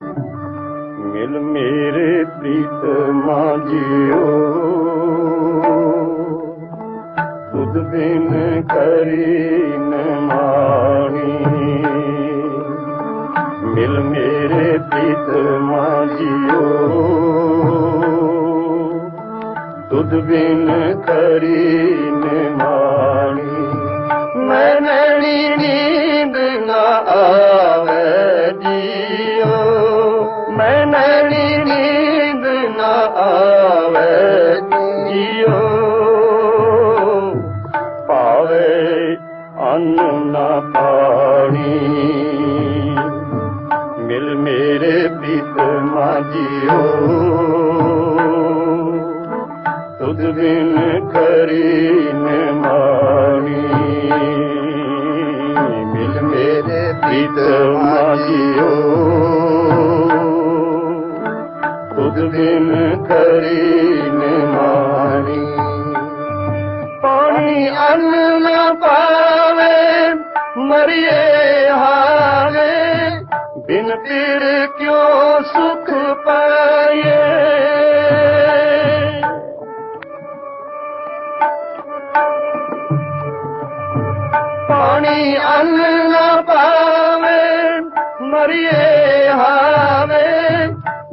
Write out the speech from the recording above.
ਮਿਲ ਮੇਰੇ ਪ੍ਰੀਤ ਮਾਝਿਓ ਤੁਧ ਬਿਨ ਕਰੀ ਨ ਮਾਣੀ ਮਿਲ ਮੇਰੇ ਪ੍ਰੀਤ ਮਾਝਿਓ ਤੁਧ ਬਿਨ ਕਰੀ ਨ ਮਾਣੀ ਮੈਂ ਨੈਣੀ ਨੀਂਦ ਨਾ ਆਵੇ ਮੈਂ ਨੀਂਦ ਨਾ ਆਵੇ, ਜੀਓ। ਪਾਵੇ ਅੰਨ ਨਾ ਪਾਣੀ, ਮਿਲ ਮੇਰੇ ਪ੍ਰੀਤ ਮਾਜੀਓ ਤੁਧ ਬਿਨ ਕਰੀ ਨ ਮਾਣੀ, ਮਿਲ ਮੇਰੇ ਪੀਤ ਪ੍ਰੀਤ ਮਾਜੀਓ ਤੁਧ ਬਿਨ ਕਰੀ ਨ ਮਾਣੀ। ਪਾਣੀ ਅੰਨ ਨਾ ਪਾਵੇ, ਮਰੀਏ ਹਾਵੇ। ਬਿਨ ਪੀੜ ਕਿਉ ਸੁਖ ਪਾਏ ਪਾਣੀ ਅੰਨ ਨਾ ਪਾਵੇ, ਮਰੀਏ